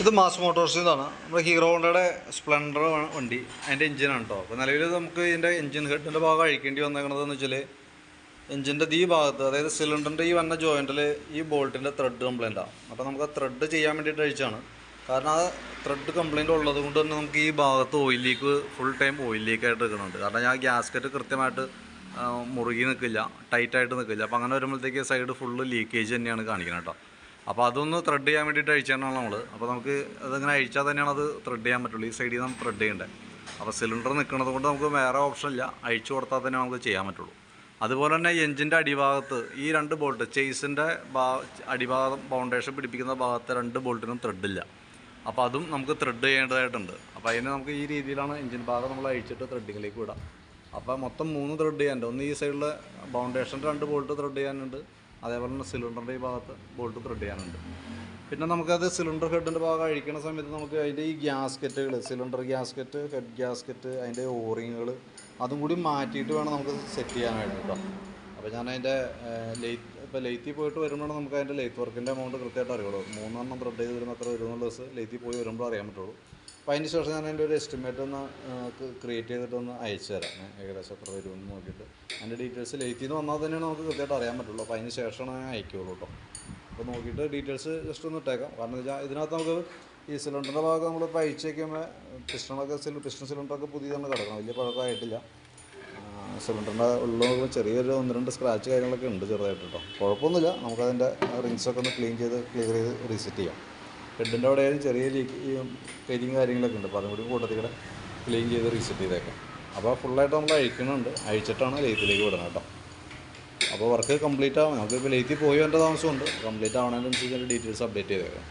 ഇത് മാസ് മോട്ടോഴ്സിൽ നിന്നാണ് നമ്മുടെ ഹീറോ ഹോണ്ടയുടെ സ്പ്ലെൻഡർ വണ്ടി. അതിന്റെ എഞ്ചിനാണ് കേട്ടോ അപ്പോൾ നിലവിൽ നമുക്ക് ഇതിന്റെ എഞ്ചിൻ ഹെഡിന്റെ ഭാഗം അഴിക്കേണ്ടി വന്നേക്കുന്നത് എന്ന് വെച്ചാൽ എഞ്ചിന്റെ ഈ ഭാഗത്ത് അതായത് സിലിണ്ടറിന്റെ ഈ വന്ന ജോയിന്റിൽ ഈ ബോൾട്ടിന്റെ ത്രെഡ് കംപ്ലൈന്റാണ് അപ്പോൾ നമുക്ക് ആ ത്രെഡ് ചെയ്യാൻ വേണ്ടിയിട്ട് അഴിച്ചാണ് കാരണം ആ ത്രെഡ് കംപ്ലൈന്റ് ഉള്ളത് കൊണ്ട് തന്നെ നമുക്ക് ഈ ഭാഗത്ത് oil leak full time oil ലീക്കായിട്ട് നിൽക്കുന്നുണ്ട്. കാരണം ഞാൻ ഗ്യാസ്കറ്റ് കൃത്യമായിട്ട് മുറുകി നിൽക്കില്ല ടൈറ്റായിട്ട് നിൽക്കില്ല. അപ്പോൾ അങ്ങനെ വരുമ്പോഴത്തേക്ക് സൈഡ് ഫുള്ള് ലീക്കേജ് തന്നെയാണ് കാണിക്കുന്നത് കേട്ടോ അപ്പോൾ അതൊന്ന് ത്രെഡ് ചെയ്യാൻ വേണ്ടിയിട്ട് അഴിച്ചാണ് നമ്മൾ അപ്പോൾ നമുക്ക് അതങ്ങനെ അഴിച്ചാൽ തന്നെയാണ് അത് ത്രെഡ് ചെയ്യാൻ പറ്റുള്ളൂ. ഈ സൈഡിൽ നമുക്ക് ത്രെഡ് ചെയ്യേണ്ടത് അപ്പോൾ സിലിണ്ടർ നിൽക്കുന്നത് കൊണ്ട് നമുക്ക് വേറെ ഓപ്ഷൻ ഇല്ല. അഴിച്ചു കൊടുത്താൽ തന്നെ നമുക്ക് ചെയ്യാൻ പറ്റുള്ളൂ. അതുപോലെ തന്നെ എഞ്ചിന്റെ അടിഭാഗത്ത് ഈ രണ്ട് ബോൾട്ട് ചേസിന്റെ അടിഭാഗം ഫൗണ്ടേഷൻ പിടിപ്പിക്കുന്ന ഭാഗത്തെ രണ്ട് ബോൾട്ടിനും ത്രെഡില്ല അപ്പോൾ അതും നമുക്ക് ത്രെഡ് ചെയ്യേണ്ടതായിട്ടുണ്ട്. അപ്പോൾ അതിന് നമുക്ക് ഈ രീതിയിലാണ് എഞ്ചിൻ ഭാഗം നമ്മൾ അഴിച്ചിട്ട് ത്രെഡിങ്ങിലേക്ക് വിടാം. അപ്പോൾ മൊത്തം മൂന്ന് ത്രെഡ് ചെയ്യാനുണ്ട്. ഒന്ന് ഈ സൈഡിലെ ഫൗണ്ടേഷന്റെ രണ്ട് ബോൾട്ട് ത്രെഡ് ചെയ്യാനുണ്ട്. അതേപോലെ തന്നെ സിലിണ്ടറിന്റെ ഈ ഭാഗത്ത് ബോൾട്ട് ത്രെഡ് ചെയ്യാനുണ്ട്. പിന്നെ നമുക്കത് സിലിണ്ടർ ഹെഡിന്റെ ഭാഗം അഴിക്കുന്ന സമയത്ത് നമുക്ക് അതിന്റെ ഈ ഗ്യാസ്കറ്റുകൾ സിലിണ്ടർ ഗ്യാസ്കറ്റ് ഹെഡ് ഗ്യാസ്കറ്റ് അതിന്റെ ഓറിങ്ങുകൾ അതും കൂടി മാറ്റിയിട്ട് വേണം നമുക്ക് സെറ്റ് ചെയ്യാനായിട്ട് കേട്ടോ അപ്പോൾ ഞാൻ അതിന്റെ ലെയ്ത്ത് ഇപ്പോൾ ലെയ്ത്തിൽ പോയിട്ട് വരുമ്പോഴാണ് നമുക്ക് അതിന്റെ ലെയ്ത്ത് വർക്കിന്റെ എമൗണ്ട് കൃത്യമായിട്ട് അറിയുള്ളൂ. മൂന്നെണ്ണം ത്രെഡ് ചെയ്ത് വരുമ്പോൾ എത്ര വരും എന്നുള്ള ദിവസം ലെയ്ത്തിൽ പോയി വരുമ്പോൾ അറിയാൻ പറ്റുള്ളൂ. അപ്പോൾ അതിന് ശേഷം ഞാൻ അതിന്റെ ഒരു എസ്റ്റിമേറ്റ് ഒന്ന് ക്രിയേറ്റ് ചെയ്തിട്ട് ഒന്ന് അയച്ചു തരാം. ഏകദേശം എത്ര വരുമെന്ന് നോക്കിയിട്ട്. അതിന്റെ ഡീറ്റെയിൽസ് ലേറ്റ് നിന്ന് വന്നാൽ തന്നെയാണ് നമുക്ക് കൃത്യമായിട്ട് അറിയാൻ പറ്റുള്ളൂ. അപ്പോൾ അതിന് ശേഷമാണ് ഞാൻ അയക്കുള്ളൂ കേട്ടോ. അപ്പോൾ നോക്കിയിട്ട് ഡീറ്റെയിൽസ് ജസ്റ്റ് ഒന്ന് ഇട്ടേക്കാം. കാരണം വെച്ചാൽ ഇതിനകത്ത് നമുക്ക് ഈ സിലിണ്ടറിന്റെ ഭാഗം നമ്മൾ ഇപ്പോൾ അയച്ചു വയ്ക്കുമ്പോൾ പിസ്റ്റണൊക്കെ സിലി പിസ്റ്റൺ സിലിണ്ടറൊക്കെ പുതിയതാണ് കിടക്കണം. വലിയ പഴക്കമായിട്ടില്ല. സിലിണ്ടറിന്റെ ഉള്ളിൽ ചെറിയൊരു ഒന്ന് രണ്ട് സ്ക്രാച്ച് കാര്യങ്ങളൊക്കെ ഉണ്ട് ചെറുതായിട്ട് കേട്ടോ. കുഴപ്പമൊന്നുമില്ല. നമുക്കതിന്റെ റിങ്സൊക്കെ ഒന്ന് ക്ലീൻ ചെയ്ത് ക്ലിയർ ചെയ്ത് റീസെറ്റ് ചെയ്യാം. ഹെഡിന്റെ അവിടെയായാലും ചെറിയ ലീക്ക് കരിയും കാര്യങ്ങളൊക്കെ ഉണ്ട്. അപ്പോൾ അതും കൂടി കൂട്ടത്തിൽ കൂടെ ക്ലീൻ ചെയ്ത് റീസെറ്റ് ചെയ്തേക്കാം. അപ്പോൾ ഫുള്ളായിട്ട് നമ്മൾ അഴിക്കുന്നുണ്ട്. അഴിച്ചിട്ടാണ് ലേത്തിലേക്ക് വിടുന്നത് കേട്ടോ. അപ്പോൾ വർക്ക് കംപ്ലീറ്റ് ആവും നമുക്ക് ഇപ്പോൾ ലെയ്ത്തിൽ പോയി വേണ്ട താമസമുണ്ട്. കംപ്ലീറ്റ് ആവണതിനനുസരിച്ച് ഡീറ്റെയിൽസ് അപ്ഡേറ്റ് ചെയ്തേക്കാം.